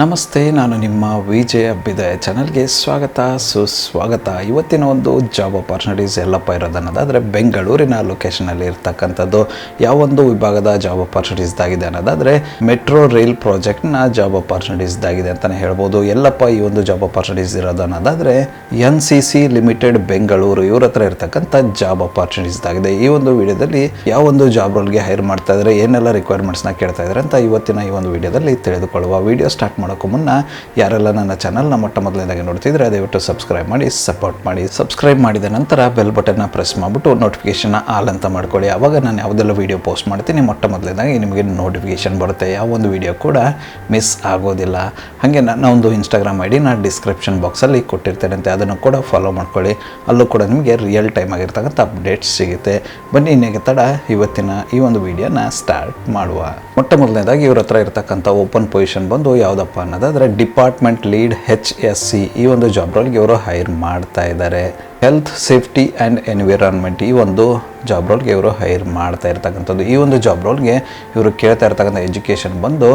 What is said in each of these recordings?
ನಮಸ್ತೆ, ನಾನು ನಿಮ್ಮ ವಿಜಯ ಅಭ್ಯುದಯ ಚಾನಲ್ಗೆ ಸ್ವಾಗತ, ಸುಸ್ವಾಗತ. ಇವತ್ತಿನ ಒಂದು ಜಾಬ್ ಅಪರ್ಚುನಿಟೀಸ್ ಎಲ್ಲಪ್ಪ ಇರೋದನ್ನೋದಾದರೆ ಬೆಂಗಳೂರಿನ ಲೊಕೇಶನಲ್ಲಿ ಇರ್ತಕ್ಕಂಥದ್ದು ಯಾವೊಂದು ವಿಭಾಗದ ಜಾಬ್ ಅಪರ್ಚುನಿಟೀಸ್ದಾಗಿದೆ ಅನ್ನೋದಾದರೆ ಮೆಟ್ರೋ ರೈಲ್ ಪ್ರಾಜೆಕ್ಟ್ನ ಜಾಬ್ ಅಪರ್ಚುನಿಟೀಸ್ದಾಗಿದೆ ಅಂತಲೇ ಹೇಳ್ಬೋದು. ಎಲ್ಲಪ್ಪ ಈ ಒಂದು ಜಾಬ್ ಅಪರ್ಚುನಿಟೀಸ್ ಇರೋದು ಅನ್ನೋದಾದರೆ N C C limited Bengaluru ಇವ್ರ ಹತ್ರ ಇರ್ತಕ್ಕಂಥ ಜಾಬ್ ಅಪಾರ್ಚುನಿಟೀಸ್ದಾಗಿದೆ ಈ ಒಂದು ವಿಡಿಯೋದಲ್ಲಿ ಯಾವ ಒಂದು ಜಾಬ್ ರೋಲ್ಗೆ ಹೈರ್ ಮಾಡ್ತಾ ಇದ್ದಾರೆ ಏನೆಲ್ಲ ರಿಕ್ವೈರ್ಮೆಂಟ್ಸ್ನ ಕೇಳ್ತಾ ಇದ್ದಾರೆ ಅಂತ ಇವತ್ತಿನ ಈ ಒಂದು ವಿಡಿಯೋದಲ್ಲಿ ತಿಳಿದುಕೊಳ್ಳುವ. ವಿಡಿಯೋ ಸ್ಟಾರ್ಟ್ ಮಾಡೋಕ್ಕೂ ಮುನ್ನ ಯಾರೆಲ್ಲ ನನ್ನ ಚಾನಲ್ನ ಮೊಟ್ಟ ಮೊದಲನೇದಾಗಿ ನೋಡ್ತಿದ್ರೆ ದಯವಿಟ್ಟು ಸಬ್ಸ್ಕ್ರೈಬ್ ಮಾಡಿ ಸಪೋರ್ಟ್ ಮಾಡಿ ಸಬ್ಸ್ಕ್ರೈಬ್ ಮಾಡಿದ ನಂತರ ಬೆಲ್ ಬಟನ್ನ ಪ್ರೆಸ್ ಮಾಡಿಬಿಟ್ಟು ನೋಟಿಫಿಕೇಶನ್ ಆಲ್ ಅಂತ ಮಾಡ್ಕೊಳ್ಳಿ. ಆವಾಗ ನಾನು ಯಾವುದೆಲ್ಲ ವಿಡಿಯೋ ಪೋಸ್ಟ್ ಮಾಡ್ತೀನಿ ಮೊಟ್ಟ ಮೊದಲನೇದಾಗಿ ನಿಮಗೆ ನೋಟಿಫಿಕೇಷನ್ ಬರುತ್ತೆ. ಯಾವ ಒಂದು ವಿಡಿಯೋ ಕೂಡ ಮಿಸ್ ಆಗೋದಿಲ್ಲ. ಹಾಗೆ ನನ್ನ ಒಂದು ಇನ್ಸ್ಟಾಗ್ರಾಮ್ ಐ ಡಿ ನಾನು ಡಿಸ್ಕ್ರಿಪ್ಷನ್ ಬಾಕ್ಸಲ್ಲಿ ಕೊಟ್ಟಿರ್ತೇನೆ ಅದನ್ನು ಕೂಡ ಫಾಲೋ ಮಾಡ್ಕೊಳ್ಳಿ. ಅಲ್ಲೂ ಕೂಡ ನಿಮಗೆ ರಿಯಲ್ ಟೈಮ್ ಆಗಿರ್ತಕ್ಕಂಥ ಅಪ್ಡೇಟ್ಸ್ ಸಿಗುತ್ತೆ. ಬನ್ನಿ, ಇನ್ನೇಗೆ ತಡ. ಇವತ್ತಿನ ಈ ಒಂದು ವಿಡಿಯೋನ ಸ್ಟಾರ್ಟ್ ಮಾಡುವ. ಮೊಟ್ಟ ಮೊದಲನೇದಾಗಿ ಇವ್ರ ಹತ್ರ ಇರ್ತಕ್ಕಂಥ ಓಪನ್ ಪೊಸಿಷನ್ ಬಂದು ಯಾವುದಪ್ಪ ಅನ್ನೋದಾದರೆ department lead H S C ಈ ಒಂದು ಜಾಬ್ ರೋಲ್ಗೆ ಇವರು ಹೈರ್ ಮಾಡ್ತಾ ಇದ್ದಾರೆ ಹೆಲ್ತ್, ಸೇಫ್ಟಿ ಆ್ಯಂಡ್ ಎನ್ವಿರಾನ್ಮೆಂಟ್ ಈ ಒಂದು ಜಾಬ್ ರೋಲ್ಗೆ ಇವರು ಹೈರ್ ಮಾಡ್ತಾ ಇರ್ತಕ್ಕಂಥದ್ದು. ಈ ಒಂದು ಜಾಬ್ ರೋಲ್ಗೆ ಇವರು ಕೇಳ್ತಾ ಇರ್ತಕ್ಕಂಥ ಎಜುಕೇಷನ್ ಬಂದು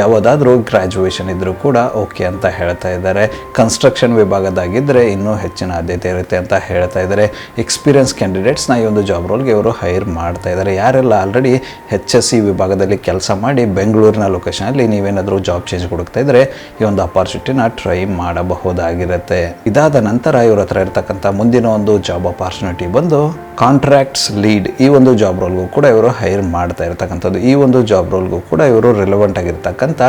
ಯಾವುದಾದ್ರೂ ಗ್ರ್ಯಾಜುಯೇಷನ್ ಇದ್ದರೂ ಕೂಡ ಓಕೆ ಅಂತ ಹೇಳ್ತಾ ಇದ್ದಾರೆ. ಕನ್ಸ್ಟ್ರಕ್ಷನ್ ವಿಭಾಗದಾಗಿದ್ದರೆ ಇನ್ನೂ ಹೆಚ್ಚಿನ ಆದ್ಯತೆ ಇರುತ್ತೆ ಅಂತ ಹೇಳ್ತಾ ಇದ್ದಾರೆ. ಎಕ್ಸ್ಪೀರಿಯನ್ಸ್ ಕ್ಯಾಂಡಿಡೇಟ್ಸ್ನ ಈ ಒಂದು ಜಾಬ್ ರೋಲ್ಗೆ ಇವರು ಹೈರ್ ಮಾಡ್ತಾ ಇದ್ದಾರೆ. ಯಾರೆಲ್ಲ ಆಲ್ರೆಡಿ ಎಚ್ ಎಸ್ ಸಿ ವಿಭಾಗದಲ್ಲಿ ಕೆಲಸ ಮಾಡಿ ಬೆಂಗಳೂರಿನ ಲೊಕೇಶನಲ್ಲಿ ನೀವೇನಾದರೂ ಜಾಬ್ ಚೇಂಜ್ ಕೊಡ್ತಾ ಇದ್ದರೆ ಈ ಒಂದು ಅಪಾರ್ಚುನಿಟಿನ ಟ್ರೈ ಮಾಡಬಹುದಾಗಿರುತ್ತೆ. ಇದಾದ ನಂತರ ಇವ್ರ ಹತ್ರ ಇರ್ತಕ್ಕಂಥ ಮುಂದಿನ ಒಂದು ಜಾಬ್ ಅಪಾರ್ಚುನಿಟಿ ಬಂದು ಕಾಂಟ್ರಾಕ್ಟ್ಸ್ ಲೀಡ್ ಈ ಒಂದು ಜಾಬ್ ರೋಲ್ಗೂ ಕೂಡ ಇವರು ಹೈರ್ ಮಾಡ್ತಾ ಇರ್ತಕ್ಕಂಥದ್ದು. ಈ ಒಂದು ಜಾಬ್ ರೋಲ್ಗೂ ಕೂಡ ಇವರು ರಿಲೆವೆಂಟ್ ಆಗಿರ್ತಕ್ಕಂಥ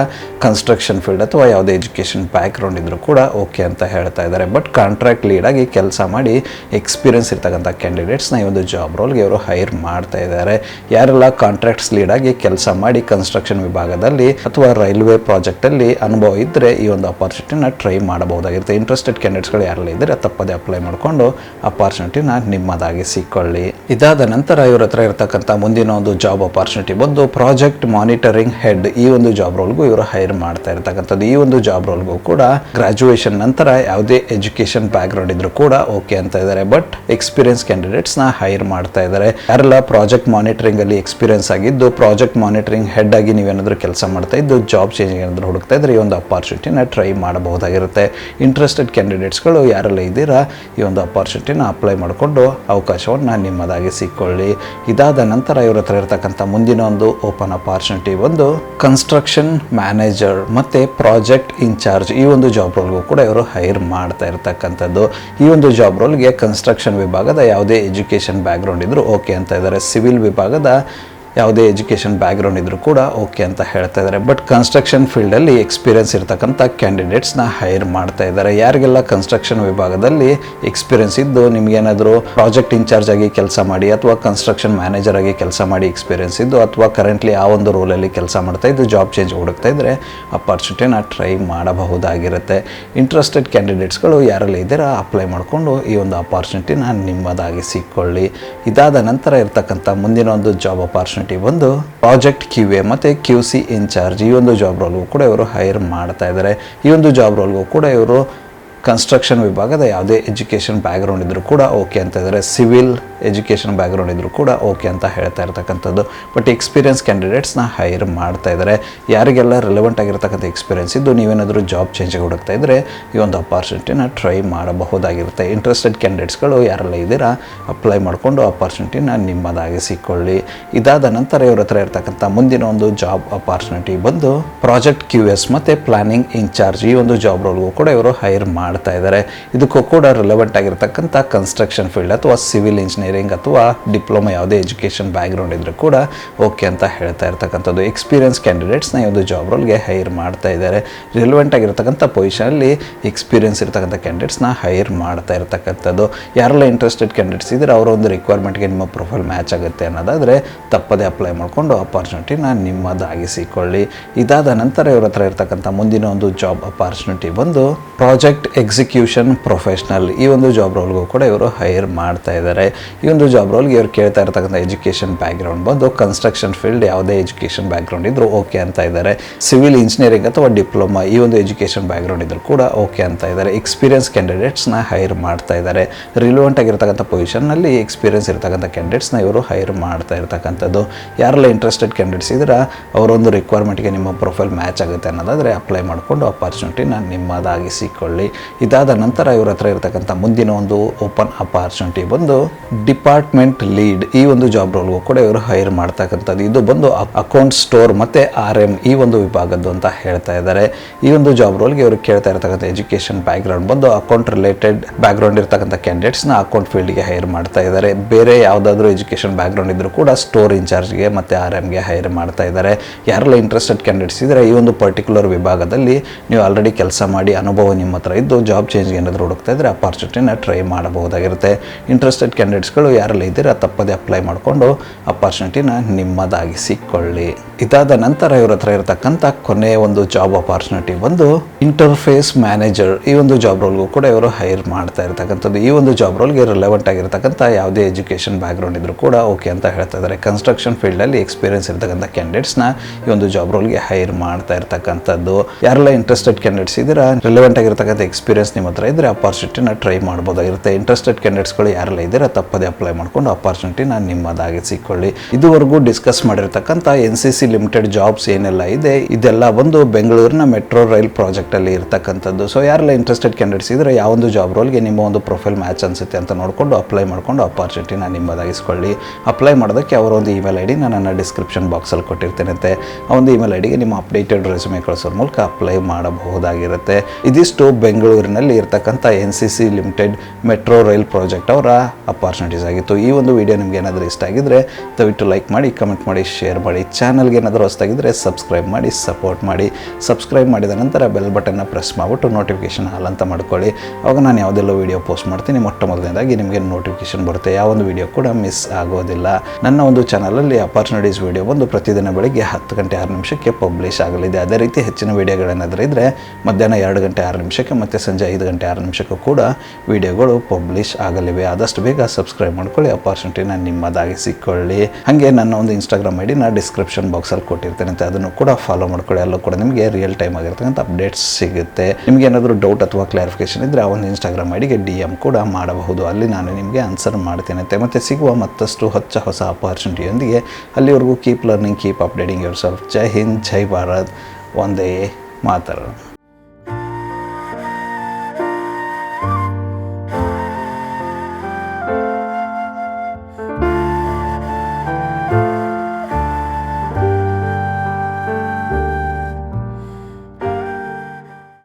ಕನ್ಸ್ಟ್ರಕ್ಷನ್ ಫೀಲ್ಡ್ ಅಥವಾ ಯಾವುದೇ ಎಜುಕೇಷನ್ ಬ್ಯಾಕ್ಗ್ರೌಂಡ್ ಇದ್ದರೂ ಕೂಡ ಓಕೆ ಅಂತ ಹೇಳ್ತಾ ಇದ್ದಾರೆ. ಬಟ್ ಕಾಂಟ್ರಾಕ್ಟ್ ಲೀಡ್ ಆಗಿ ಕೆಲಸ ಮಾಡಿ ಎಕ್ಸ್ಪೀರಿಯನ್ಸ್ ಇರ್ತಕ್ಕಂಥ ಕ್ಯಾಂಡಿಡೇಟ್ಸ್ನ ಈ ಒಂದು ಜಾಬ್ ರೋಲ್ಗೆ ಇವರು ಹೈರ್ ಮಾಡ್ತಾ ಇದ್ದಾರೆ. ಯಾರೆಲ್ಲ ಕಾಂಟ್ರಾಕ್ಟ್ಸ್ ಲೀಡ್ ಆಗಿ ಕೆಲಸ ಮಾಡಿ ಕನ್ಸ್ಟ್ರಕ್ಷನ್ ವಿಭಾಗದಲ್ಲಿ ಅಥವಾ ರೈಲ್ವೆ ಪ್ರಾಜೆಕ್ಟಲ್ಲಿ ಅನುಭವ ಇದ್ದರೆ ಈ ಒಂದು ಅಪಾರ್ಚುನಿಟಿನ ಟ್ರೈ ಮಾಡಬಹುದಾಗಿರುತ್ತೆ. ಇಂಟ್ರೆಸ್ಟೆಡ್ ಕ್ಯಾಂಡಿಡೇಟ್ಸ್ಗಳು ಯಾರೆಲ್ಲ ಇದ್ದರೆ ತಪ್ಪದೇ ಅಪ್ಲೈ ಮಾಡಿಕೊಂಡು ಅಪಾರ್ಚುನಿಟಿನ ನಿಮ್ಮದಾಗಿ ಸಿಕ್ಕೊಳ್ಳಿ ಇದಾದ ನಂತರ ಇವ್ರ ಹತ್ರ ಇರತಕ್ಕಂಥ ಮುಂದಿನ ಒಂದು ಜಾಬ್ ಅಪಾರ್ಚುನಿಟಿ ಬಂದು ಪ್ರಾಜೆಕ್ಟ್ ಮಾನಿಟರಿಂಗ್ ಹೆಡ್ ಈ ಒಂದು ಜಾಬ್ ರೋಲ್ಗೂ ಇವರು ಹೈರ್ ಮಾಡ್ತಾ ಇರ್ತಕ್ಕಂಥದ್ದು. ಈ ಒಂದು ಜಾಬ್ ರೋಲ್ಗೂ ಕೂಡ ಗ್ರಾಜುಯೇಷನ್ ನಂತರ ಯಾವುದೇ ಎಜುಕೇಷನ್ ಬ್ಯಾಕ್ಗ್ರೌಂಡ್ ಇದ್ರು ಕೂಡ ಓಕೆ ಅಂತ ಇದ್ದಾರೆ ಬಟ್ ಎಕ್ಸ್ಪೀರಿಯನ್ಸ್ ಕ್ಯಾಂಡಿಡೇಟ್ಸ್ನ ಹೈರ್ ಮಾಡ್ತಾ ಇದ್ದಾರೆ ಯಾರೆಲ್ಲ ಪ್ರಾಜೆಕ್ಟ್ ಮಾನಿಟರಿಂಗ್ ಅಲ್ಲಿ ಎಕ್ಸ್ಪೀರಿಯನ್ಸ್ ಆಗಿದ್ದು ಪ್ರಾಜೆಕ್ಟ್ ಮಾನಿಟರಿಂಗ್ ಹೆಡ್ ಆಗಿ ನೀವೇನಾದರೂ ಕೆಲಸ ಮಾಡ್ತಾ ಇದ್ದು ಜಾಬ್ ಚೇಂಜ್ ಏನಾದರೂ ಹುಡುಕ್ತಾ ಇದ್ರೆ ಈ ಒಂದು ಅಪಾರ್ಚುನಿಟಿನ ಟ್ರೈ ಮಾಡಬಹುದಾಗಿರುತ್ತೆ. ಇಂಟ್ರೆಸ್ಟೆಡ್ ಕ್ಯಾಂಡಿಡೇಟ್ಸ್ಗಳು ಯಾರೆಲ್ಲ ಇದ್ದೀರಾ, ಈ ಒಂದು ಅಪಾರ್ಚುನಿಟಿನ ಅಪ್ಲೈ ಮಾಡಿಕೊಂಡು ಅವಕಾಶವನ್ನು ನಿಮ್ಮದಾಗಿ ಸಿಕ್ಕೊಳ್ಳಿ. ಇದಾದ ನಂತರ ಇವರ ಹತ್ರ ಇರತಕ್ಕಂಥ ಮುಂದಿನ ಒಂದು ಓಪನ್ ಅಪಾರ್ಚುನಿಟಿ ಒಂದು ಕನ್ಸ್ಟ್ರಕ್ಷನ್ ಮ್ಯಾನೇಜರ್ ಮತ್ತು ಪ್ರಾಜೆಕ್ಟ್ ಇನ್ಚಾರ್ಜ್ ಈ ಒಂದು ಜಾಬ್ ರೋಲ್ಗೂ ಕೂಡ ಇವರು ಹೈರ್ ಮಾಡ್ತಾ ಇರ್ತಕ್ಕಂಥದ್ದು. ಈ ಒಂದು ಜಾಬ್ ರೋಲ್ಗೆ ಕನ್ಸ್ಟ್ರಕ್ಷನ್ ವಿಭಾಗದ ಯಾವುದೇ ಎಜುಕೇಷನ್ ಬ್ಯಾಕ್ಗ್ರೌಂಡ್ ಇದ್ದರೂ ಓಕೆ ಅಂತ ಇದ್ದಾರೆ ಸಿವಿಲ್ ವಿಭಾಗದ ಯಾವುದೇ ಎಜುಕೇಷನ್ ಬ್ಯಾಕ್ಗ್ರೌಂಡ್ ಇದ್ದರೂ ಕೂಡ ಓಕೆ ಅಂತ ಹೇಳ್ತಾ ಇದ್ದಾರೆ ಬಟ್ ಕನ್ಸ್ಟ್ರಕ್ಷನ್ ಫೀಲ್ಡಲ್ಲಿ ಎಕ್ಸ್ಪೀರಿಯನ್ಸ್ ಇರ್ತಕ್ಕಂಥ ಕ್ಯಾಂಡಿಡೇಟ್ಸ್ನ ಹೈರ್ ಮಾಡ್ತಾ ಇದ್ದಾರೆ ಯಾರಿಗೆಲ್ಲ ಕನ್ಸ್ಟ್ರಕ್ಷನ್ ವಿಭಾಗದಲ್ಲಿ ಎಕ್ಸ್ಪೀರಿಯನ್ಸ್ ಇದ್ದು ನಿಮಗೇನಾದರೂ ಪ್ರಾಜೆಕ್ಟ್ ಇನ್ಚಾರ್ಜ್ ಆಗಿ ಕೆಲಸ ಮಾಡಿ ಅಥವಾ ಕನ್ಸ್ಟ್ರಕ್ಷನ್ ಮ್ಯಾನೇಜರ್ ಆಗಿ ಕೆಲಸ ಮಾಡಿ ಎಕ್ಸ್ಪೀರಿಯನ್ಸ್ ಇದ್ದು ಅಥವಾ ಕರೆಂಟ್ಲಿ ಆ ಒಂದು ರೋಲಲ್ಲಿ ಕೆಲಸ ಮಾಡ್ತಾ ಇದ್ದು ಜಾಬ್ ಚೇಂಜ್ ಹುಡುಕ್ತಾ ಇದ್ದರೆ ಅಪಾರ್ಚುನಿಟಿನ ಟ್ರೈ ಮಾಡಬಹುದಾಗಿರುತ್ತೆ. ಇಂಟ್ರೆಸ್ಟೆಡ್ ಕ್ಯಾಂಡಿಡೇಟ್ಸ್ಗಳು ಯಾರಲ್ಲಿ ಇದ್ದೀರಾ ಅಪ್ಲೈ ಮಾಡಿಕೊಂಡು ಈ ಒಂದು ಅಪಾರ್ಚುನಿಟಿನ ನಿಮ್ಮದಾಗಿ ಸಿಕ್ಕೊಳ್ಳಿ. ಇದಾದ ನಂತರ ಇರತಕ್ಕಂಥ ಮುಂದಿನ ಒಂದು ಜಾಬ್ ಅಪಾರ್ಚುನಿಟಿ ಬಂದು ಪ್ರಾಜೆಕ್ಟ್ ಕ್ಯೂ ಎ ಮತ್ತು ಕ್ಯೂ ಸಿ ಇನ್ಚಾರ್ಜ್ ಈ ಒಂದು ಜಾಬ್ ರೋಲ್ಗೂ ಕೂಡ ಇವರು ಹೈರ್ ಮಾಡ್ತಾ ಇದ್ದಾರೆ. ಈ ಒಂದು ಜಾಬ್ ರೋಲ್ಗೂ ಕೂಡ ಇವರು ಕನ್ಸ್ಟ್ರಕ್ಷನ್ ವಿಭಾಗದ ಯಾವುದೇ ಎಜುಕೇಷನ್ ಬ್ಯಾಕ್ಗ್ರೌಂಡ್ ಇದ್ದರೂ ಕೂಡ ಓಕೆ ಅಂತ ಇದ್ದಾರೆ ಸಿವಿಲ್ ಎಜುಕೇಷನ್ ಬ್ಯಾಕ್ಗ್ರೌಂಡ್ ಇದ್ದರೂ ಕೂಡ ಓಕೆ ಅಂತ ಹೇಳ್ತಾ ಇರ್ತಕ್ಕಂಥದ್ದು. ಬಟ್ ಎಕ್ಸ್ಪೀರಿಯನ್ಸ್ ಕ್ಯಾಂಡಿಡೇಟ್ಸ್ನ ಹೈರ್ ಮಾಡ್ತಾ ಇದ್ದಾರೆ ಯಾರಿಗೆಲ್ಲ ರಿಲೆವೆಂಟ್ ಆಗಿರ್ತಕ್ಕಂಥ ಎಕ್ಸ್ಪೀರಿಯನ್ಸ್ ಇದ್ದು ನೀವೇನಾದರೂ ಜಾಬ್ ಚೇಂಜ್ ಹುಡುಕ್ತಾ ಇದ್ದರೆ ಈ ಒಂದು ಅಪಾರ್ಚುನಿಟಿನ ಟ್ರೈ ಮಾಡಬಹುದಾಗಿರುತ್ತೆ. ಇಂಟ್ರೆಸ್ಟೆಡ್ ಕ್ಯಾಂಡಿಡೇಟ್ಸ್ಗಳು ಯಾರೆಲ್ಲ ಇದ್ದೀರಾ ಅಪ್ಲೈ ಮಾಡಿಕೊಂಡು ಅಪಾರ್ಚುನಿಟಿನ ನಿಮ್ಮದಾಗಿಸಿಕೊಳ್ಳಿ. ಇದಾದ ನಂತರ ಇವ್ರ ಹತ್ರ ಇರ್ತಕ್ಕಂಥ ಮುಂದಿನ ಒಂದು ಜಾಬ್ ಅಪಾರ್ಚುನಿಟಿ ಬಂದು ಪ್ರಾಜೆಕ್ಟ್ ಕ್ಯೂ ಎಸ್ ಮತ್ತು ಪ್ಲಾನಿಂಗ್ ಇನ್ಚಾರ್ಜ್ ಈ ಒಂದು ಜಾಬ್ ರೋಲ್ಗೂ ಕೂಡ ಇವರು ಹೈರ್ ಮಾಡ್ತಾ ಇದ್ದಾರೆ. ಇದಕ್ಕೂ ಕೂಡ ರಿಲೆವೆಂಟ್ ಆಗಿರ್ತಕ್ಕಂಥ ಕನ್ಸ್ಟ್ರಕ್ಷನ್ ಫೀಲ್ಡ್ ಅಥವಾ ಸಿವಿಲ್ ಇಂಜಿನಿಯರಿಂಗ್ ಅಥವಾ ಡಿಪ್ಲೊಮಾ ಯಾವುದೇ ಎಜುಕೇಷನ್ ಬ್ಯಾಕ್ಗ್ರೌಂಡ್ ಇದ್ರೂ ಕೂಡ ಓಕೆ ಅಂತ ಹೇಳ್ತಾ ಇರ್ತಕ್ಕಂಥದ್ದು. ಎಕ್ಸ್ಪೀರಿಯನ್ಸ್ ಕ್ಯಾಂಡಿಡೇಟ್ಸ್ನ ಈ ಒಂದು ಜಾಬ್ ರೋಲ್ಗೆ ಹೈರ್ ಮಾಡ್ತಾ ಇದ್ದಾರೆ. ರಿಲೆವೆಂಟ್ ಆಗಿರ್ತಕ್ಕಂಥ ಪೊಸಿಷನಲ್ಲಿ ಎಕ್ಸ್ಪೀರಿಯನ್ಸ್ ಇರ್ತಕ್ಕಂಥ ಕ್ಯಾಂಡಿಡೇಟ್ಸ್ನ ಹೈರ್ ಮಾಡ್ತಾ ಇರ್ತಕ್ಕಂಥದ್ದು. ಯಾರೆಲ್ಲ ಇಂಟ್ರೆಸ್ಟೆಡ್ ಕ್ಯಾಂಡಿಡೇಟ್ಸ್ ಇದ್ದರೆ ಅವರ ಒಂದು ರಿಕ್ವೈರ್ಮೆಂಟ್ಗೆ ನಿಮ್ಮ ಪ್ರೊಫೈಲ್ ಮ್ಯಾಚ್ ಆಗುತ್ತೆ ಅನ್ನೋದಾದರೆ ತಪ್ಪದೇ ಅಪ್ಲೈ ಮಾಡಿಕೊಂಡು ಅಪಾರ್ಚುನಿಟಿನ ನಿಮ್ಮದಾಗಿಸಿಕೊಳ್ಳಿ. ಇದಾದ ನಂತರ ಇವ್ರ ಹತ್ರ ಇರ್ತಕ್ಕಂಥ ಮುಂದಿನ ಒಂದು ಜಾಬ್ ಅಪಾರ್ಚುನಿಟಿ ಬಂದು ಪ್ರಾಜೆಕ್ಟ್ ಎಕ್ಸಿಕ್ಯೂಷನ್ ಪ್ರೊಫೆಷ್ನಲ್ ಈ ಒಂದು ಜಾಬ್ ರೋಲ್ಗೂ ಕೂಡ ಇವರು ಹೈರ್ ಮಾಡ್ತಾ ಇದ್ದಾರೆ ಈ ಒಂದು ಜಾಬ್ ರೋಲ್ಗೆ ಇವ್ರು ಕೇಳ್ತಾ ಇರ್ತಕ್ಕಂಥ ಎಜುಕೇಷನ್ ಬ್ಯಾಕ್ಗ್ರೌಂಡ್ ಬಂದು ಕನ್ಸ್ಟ್ರಕ್ಷನ್ ಫೀಲ್ಡ್ ಯಾವುದೇ ಎಜುಕೇಷನ್ ಬ್ಯಾಕ್ಗ್ರೌಂಡ್ ಇದ್ದರೂ ಓಕೆ ಅಂತ ಇದ್ದಾರೆ ಸಿವಿಲ್ ಇಂಜಿನಿಯರಿಂಗ್ ಅಥವಾ ಡಿಪ್ಲೊಮಾ ಈ ಒಂದು ಎಜುಕೇಷನ್ ಬ್ಯಾಕ್ಗ್ರೌಂಡ್ ಇದ್ದರೂ ಕೂಡ ಓಕೆ ಅಂತ ಇದ್ದಾರೆ ಎಕ್ಸ್ಪೀರಿಯನ್ಸ್ ಕ್ಯಾಂಡಿಡೇಟ್ಸ್ನ ಹೈರ್ ಮಾಡ್ತಾ ಇದ್ದಾರೆ ರಿಲೆವೆಂಟ್ ಆಗಿರ್ತಕ್ಕಂಥ ಪೊಸಿಷನ್ನಲ್ಲಿ ಎಕ್ಸ್ಪೀರಿಯನ್ಸ್ ಇರ್ತಕ್ಕಂಥ ಕ್ಯಾಂಡಿಡೇಟ್ಸ್ನ ಇವರು ಹೈರ್ ಮಾಡ್ತಾ ಇರ್ತಕ್ಕಂಥದ್ದು. ಯಾರೆಲ್ಲ ಇಂಟ್ರೆಸ್ಟೆಡ್ ಕ್ಯಾಂಡಿಡೇಟ್ಸ್ ಇದ್ರೆ ಅವರೊಂದು ರಿಕ್ವೈರ್ಮೆಂಟ್ಗೆ ನಿಮ್ಮ ಪ್ರೊಫೈಲ್ ಮ್ಯಾಚ್ ಆಗುತ್ತೆ ಅನ್ನೋದಾದರೆ ಅಪ್ಲೈ ಮಾಡಿಕೊಂಡು ಅಪಾರ್ಚುನಿಟಿನ ನಿಮ್ಮದಾಗಿಸಿಕೊಳ್ಳಿ. ಇದಾದ ನಂತರ ಇವ್ರ ಹತ್ರ ಇರತಕ್ಕಂಥ ಮುಂದಿನ ಒಂದು ಓಪನ್ ಅಪಾರ್ಚುನಿಟಿ ಬಂದು ಡಿಪಾರ್ಟ್ಮೆಂಟ್ ಲೀಡ್ ಈ ಒಂದು ಜಾಬ್ ರೋಲ್ಗೂ ಕೂಡ ಇವರು ಹೈರ್ ಮಾಡ್ತಕ್ಕಂಥದ್ದು. ಇದು ಬಂದು ಅಕೌಂಟ್ ಸ್ಟೋರ್ ಮತ್ತು ಆರ್ ಎಂ ಈ ಒಂದು ವಿಭಾಗದ್ದು ಅಂತ ಹೇಳ್ತಾ ಇದ್ದಾರೆ. ಈ ಒಂದು ಜಾಬ್ ರೋಲ್ಗೆ ಇವರು ಕೇಳ್ತಾ ಇರ್ತಕ್ಕಂಥ ಎಜುಕೇಷನ್ ಬ್ಯಾಕ್ಗ್ರೌಂಡ್ ಬಂದು ಅಕೌಂಟ್ ರಿಲೇಟೆಡ್ ಬ್ಯಾಕ್ಗ್ರೌಂಡ್ ಇರ್ತಕ್ಕಂಥ ಕ್ಯಾಂಡಿಡೇಟ್ಸ್ನ ಅಕೌಂಟ್ ಫೀಲ್ಡ್ಗೆ ಹೈರ್ ಮಾಡ್ತಾ ಇದ್ದಾರೆ. ಬೇರೆ ಯಾವುದಾದ್ರೂ ಎಜುಕೇಷನ್ ಬ್ಯಾಕ್ಗ್ರೌಂಡ್ ಇದ್ದರೂ ಕೂಡ ಸ್ಟೋರ್ ಇನ್ಚಾರ್ಜ್ಗೆ ಮತ್ತು ಆರ್ ಎಮ್ಗೆ ಹೈರ್ ಮಾಡ್ತಾ ಇದ್ದಾರೆ. ಯಾರೆಲ್ಲ ಇಂಟ್ರೆಸ್ಟೆಡ್ ಕ್ಯಾಂಡಿಡೇಟ್ಸ್ ಇದ್ದರೆ ಈ ಒಂದು ಪರ್ಟಿಕ್ಯುಲರ್ ವಿಭಾಗದಲ್ಲಿ ನೀವು ಆಲ್ರೆಡಿ ಕೆಲಸ ಮಾಡಿ, ಅನುಭವ ನಿಮ್ಮ ಹತ್ರ ಇದ್ದು ಜಾಬ್ ಚೇಂಜ್ಗೆ ಏನಾದರೂ ಹುಡುಕ್ತಾ ಇದ್ದರೆ ಅಪಾರ್ಚುನಿಟಿನ ಟ್ರೈ ಮಾಡಬಹುದಾಗಿರುತ್ತೆ. ಇಂಟ್ರೆಸ್ಟೆಡ್ ಕ್ಯಾಂಡಿಡೇಟ್ಸ್ಗಳು ಯಾರೆಲ್ಲ ಇದ್ದೀರಾ ತಪ್ಪದೇ ಅಪ್ಲೈ ಮಾಡಿಕೊಂಡು ಅಪಾರ್ಚುನಿಟಿನ ನಿಮ್ಮದಾಗಿಸಿಕೊಳ್ಳಿ ಇದಾದ ನಂತರ ಇವ್ರ ಹತ್ರ ಇರತಕ್ಕಂಥ ಕೊನೆಯ ಒಂದು ಜಾಬ್ ಅಪಾರ್ಚುನಿಟಿ ಬಂದು ಇಂಟರ್ಫೇಸ್ ಮ್ಯಾನೇಜರ್ ಈ ಒಂದು ಜಾಬ್ ರೋಲ್ಗೂ ಕೂಡ ಇವರು ಹೈರ್ ಮಾಡ್ತಾ ಇರ್ತಕ್ಕಂಥದ್ದು. ಈ ಒಂದು ಜಾಬ್ ರೋಲ್ಗೆ ರಿಲೆವೆಂಟ್ ಆಗಿರ್ತಕ್ಕಂಥ ಯಾವುದೇ ಎಜುಕೇಷನ್ ಬ್ಯಾಕ್ಗ್ರೌಂಡ್ ಇದ್ರೂ ಕೂಡ ಓಕೆ ಅಂತ ಹೇಳ್ತಾ ಇದ್ದಾರೆ. ಕನ್ಸ್ಟ್ರಕ್ಷನ್ ಫೀಲ್ಡಲ್ಲಿ ಎಕ್ಸ್ಪೀರಿಯನ್ಸ್ ಇರ್ತಕ್ಕಂಥ ಕ್ಯಾಂಡಿಡೇಟ್ಸ್ನ ಈ ಒಂದು ಜಾಬ್ ರೋಲ್ಗೆ ಹೈರ್ ಮಾಡ್ತಾ ಇರ್ತಕ್ಕಂಥದ್ದು. ಯಾರೆಲ್ಲ ಇಂಟ್ರೆಸ್ಟೆಡ್ ಕ್ಯಾಂಡಿಡೇಟ್ಸ್ ಇದ್ದೀರಾ ರಿಲೆವೆಂಟ್ ಆಗಿರ್ತಕ್ಕಂಥ ಎಕ್ಸ್ಪೀರಿಯನ್ಸ್ ನಿಮ್ಮ ಹತ್ರ ಇದ್ದರೆ ಅಪಾರ್ಚುನಿಟಿನ ಟ್ರೈ ಮಾಡ್ಬೋದಾಗಿರುತ್ತೆ. ಇಂಟ್ರೆಸ್ಟೆಡ್ ಕ್ಯಾಂಡಿಡೇಟ್ಸ್ಗಳು ಯಾರೆಲ್ಲ ಇದ್ದೀರಾ, ತಪ್ಪದೇ ಅಪ್ಲೈ ಮಾಡ್ಕೊಂಡು ಅಪಾರ್ಚುನಿಟಿನ ನಿಮ್ಮದಾಗಿಸಿಕೊಳ್ಳಿ ಇದುವರೆಗೂ ಡಿಸ್ಕಸ್ ಮಾಡಿರ್ತಕ್ಕಂಥ N C C limited jobs ಏನೆಲ್ಲ ಇದೆ, ಇದೆಲ್ಲ ಬಂದು ಬೆಂಗಳೂರಿನ ಮೆಟ್ರೋ ರೈಲ್ ಪ್ರಾಜೆಕ್ಟಲ್ಲಿ ಇರ್ತಕ್ಕಂಥದ್ದು. ಸೊ ಯಾರೆಲ್ಲ ಇಂಟ್ರೆಸ್ಟೆಡ್ ಕ್ಯಾಂಡಿಡೇಟ್ಸ್ ಇದ್ದರೆ ಯಾವೊಂದು ಜಾಬ್ ರೋಲ್ಗೆ ನಿಮ್ಮ ಒಂದು ಪ್ರೊಫೈಲ್ ಮ್ಯಾಚ್ ಅನಿಸುತ್ತೆ ಅಂತ ನೋಡಿಕೊಂಡು ಅಪ್ಲೈ ಮಾಡಿಕೊಂಡು ಅಪಾರ್ಚುನಿಟಿನ ನಿಮ್ಮದಾಗಿಸ್ಕೊಳ್ಳಿ. ಅಪ್ಲೈ ಮಾಡೋದಕ್ಕೆ ಅವರ ಒಂದು ಇಮೇಲ್ ಐ ಡಿ ನಾನು ನನ್ನ ಡಿಸ್ಕ್ರಿಪ್ಷನ್ ಬಾಕ್ಸಲ್ಲಿ ಕೊಟ್ಟಿರ್ತೇನೆ ಆ ಒಂದು ಇಮೇಲ್ ಐ ಡಿಗೆ ನಿಮ್ಮ ಅಪ್ಡೇಟೆಡ್ ರೆಸ್ಯೂಮೆ ಕಳಿಸೋದ್ರ ಮೂಲಕ ಅಪ್ಲೈ ಮಾಡಬಹುದಾಗಿರುತ್ತೆ. ಇದಿಷ್ಟು ಬೆಂಗಳೂರಿನಲ್ಲಿ ಇರತಕ್ಕಂಥ N C C limited metro rail project ಅವರ ಅಪಾರ್ಚುನಿಟೀಸ್ ಆಗಿತ್ತು. ಈ ಒಂದು ವಿಡಿಯೋ ನಿಮ್ಗೆ ಏನಾದರೂ ಇಷ್ಟ ಆಗಿದ್ರೆ ದಯವಿಟ್ಟು ಲೈಕ್ ಮಾಡಿ ಕಮೆಂಟ್ ಮಾಡಿ ಶೇರ್ ಮಾಡಿ. ಚಾನಲ್ಗೆ ಏನಾದರೂ ಹೊಸ್ತಾಗಿದ್ದರೆ ಸಬ್ಸ್ಕ್ರೈಬ್ ಮಾಡಿ ಸಪೋರ್ಟ್ ಮಾಡಿ. ಸಬ್ಸ್ಕ್ರೈಬ್ ಮಾಡಿದ ನಂತರ ಬೆಲ್ ಬಟನ್ನ ಪ್ರೆಸ್ ಮಾಡಿಬಿಟ್ಟು ನೋಟಿಫಿಕೇಶನ್ ಹಾಲ್ ಅಂತ ಮಾಡ್ಕೊಳ್ಳಿ. ಅವಾಗ ನಾನು ಯಾವುದೆಲ್ಲ ವೀಡಿಯೋ ಪೋಸ್ಟ್ ಮಾಡ್ತೀನಿ. ಮೊಟ್ಟ ಮೊದಲನೇದಾಗಿ ನಿಮಗೆ ನೋಟಿಫಿಕೇಶನ್ ಬರುತ್ತೆ. ಯಾವ ಒಂದು ವೀಡಿಯೋ ಕೂಡ ಮಿಸ್ ಆಗೋದಿಲ್ಲ. ನನ್ನ ಒಂದು ಚಾನಲಲ್ಲಿ ಅಪಾರ್ಚುನಿಟೀಸ್ ವೀಡಿಯೋ ಬಂದು ಪ್ರತಿದಿನ ಬೆಳಿಗ್ಗೆ ಹತ್ತು ಗಂಟೆ ಆರು ನಿಮಿಷಕ್ಕೆ ಪಬ್ಲಿಷ್ ಆಗಲಿದೆ. ಅದೇ ರೀತಿ ಹೆಚ್ಚಿನ ವೀಡಿಯೋಗಳೇನಾದರೂ ಇದ್ದರೆ ಮಧ್ಯಾಹ್ನ ಎರಡು ಗಂಟೆ ಆರು ನಿಮಿಷಕ್ಕೆ ಮತ್ತು ಸಂಜೆ ಐದು ಗಂಟೆ ಆರು ನಿಮಿಷಕ್ಕೂ ಕೂಡ ವಿಡಿಯೋಗಳು ಪಬ್ಲಿಷ್ ಆಗಲಿವೆ. ಆದಷ್ಟು ಬೇಗ ಸಬ್ಸ್ಕ್ರೈಬ್ ಮಾಡ್ಕೊಳ್ಳಿ ಅಪಾರ್ಚುನಿಟಿನ ನಿಮ್ಮದಾಗಿಸಿಕೊಳ್ಳಿ ಹಾಗೆ ನನ್ನ ಒಂದು ಇನ್ಸ್ಟಾಗ್ರಾಮ್ ಐ ಡಿ ಡಿಸ್ಕ್ರಿಪ್ಷನ್ ಬಾಕ್ಸಲ್ಲಿ ಕೊಟ್ಟಿರ್ತೇನೆ ಅದನ್ನು ಕೂಡ ಫಾಲೋ ಮಾಡ್ಕೊಳ್ಳಿ. ಅಲ್ಲೂ ಕೂಡ ನಿಮಗೆ ರಿಯಲ್ ಟೈಮ್ ಆಗಿರ್ತಕ್ಕಂಥ ಅಪ್ಡೇಟ್ಸ್ ಸಿಗುತ್ತೆ. ನಿಮಗೆ ಏನಾದರೂ ಡೌಟ್ ಅಥವಾ ಕ್ಲಾರಿಫಿಕೇಶನ್ ಇದ್ದರೆ ಆ ಒಂದು ಇನ್ಸ್ಟಾಗ್ರಾಮ್ ಐಡಿಗೆ ಡಿಗೆ ಡಿ ಎಂ ಕೂಡ ಮಾಡಬಹುದು. ಅಲ್ಲಿ ನಾನು ನಿಮಗೆ ಆನ್ಸರ್ ಮಾಡ್ತೇನೆ ಮತ್ತು ಸಿಗುವ ಮತ್ತಷ್ಟು ಹೊಚ್ಚ ಹೊಸ ಅಪಾರ್ಚುನಿಟಿಯೊಂದಿಗೆ ಅಲ್ಲಿವರೆಗೂ keep learning keep updating yourself Jai Hind, Jai Bharat. ಒಂದೇ ಮಾತರು